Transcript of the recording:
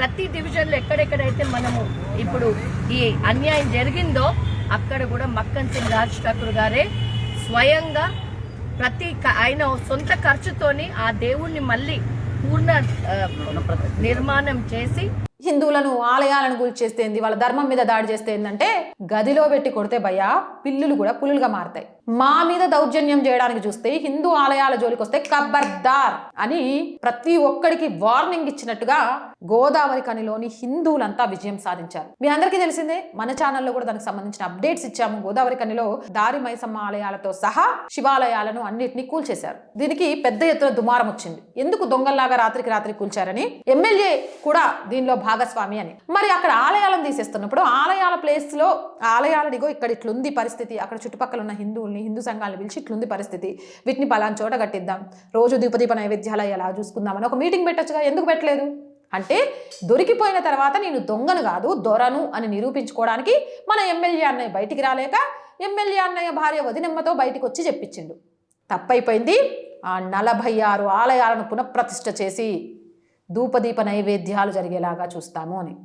ప్రతి డివిజన్లో ఎక్కడెక్కడైతే మనము ఇప్పుడు ఈ అన్యాయం జరిగిందో అక్కడ కూడా మక్కన్ సింగ్ రాజ్ ఠాకూర్ గారే స్వయంగా ప్రతి ఆయన సొంత ఖర్చుతోని ఆ దేవుణ్ణి మళ్ళీ పూర్ణ నిర్మాణం చేసి హిందువులను ఆలయాలను కూల్చేస్తేంది వాళ్ళ ధర్మం మీద దాడి చేస్తే ఏంటంటే గదిలో పెట్టి కొడితే భయ పిల్లులు కూడా పులులుగా మారతాయి. మా మీద దౌర్జన్యం చేయడానికి చూస్తే హిందూ ఆలయాల జోలికి వస్తే కబ్బర్దార్ అని ప్రతి ఒక్కడికి వార్నింగ్ ఇచ్చినట్టుగా గోదావరి కనిలోని హిందువులంతా విజయం సాధించారు. మీ అందరికీ తెలిసిందే మన ఛానల్లో కూడా దానికి సంబంధించిన అప్డేట్స్ ఇచ్చాము. గోదావరి కనిలో దారి మైసమ్మ ఆలయాలతో సహా శివాలయాలను అన్నింటినీ కూల్చేశారు. దీనికి పెద్ద ఎత్తున దుమారం వచ్చింది. ఎందుకు దొంగల్లాగా రాత్రికి రాత్రి కూల్చారని? ఎమ్మెల్యే కూడా దీనిలో భాగస్వామి అని. మరి అక్కడ ఆలయాలను తీసేస్తున్నప్పుడు ఆలయాల ప్లేస్లో ఆలయాలనిగో ఇక్కడ ఇట్లుంది పరిస్థితి. అక్కడ చుట్టుపక్కల ఉన్న హిందువుల్ని హిందూ సంఘాలను పిలిచి ఇట్లుంది పరిస్థితి. వీటిని పలానా చోట కట్టిద్దాం. రోజు దీపదీప నైవేద్యాలు ఎలా చూసుకుందామని ఒక మీటింగ్ పెట్టొచ్చుగా. ఎందుకు పెట్టలేదు? అంటే దొరికిపోయిన తర్వాత నేను దొంగను కాదు దొరను అని నిరూపించుకోవడానికి మన ఎమ్మెల్యే అన్నయ్య బయటికి రాలేక ఎమ్మెల్యే అన్నయ్య భార్య వదినమ్మతో బయటకు వచ్చి చెప్పించిండు. తప్పైపోయింది. ఆ నలభై ఆరు ఆలయాలను పునఃప్రతిష్ఠ చేసి ధూపదీప నైవేద్యాలు జరిగేలాగా చూస్తాము అని.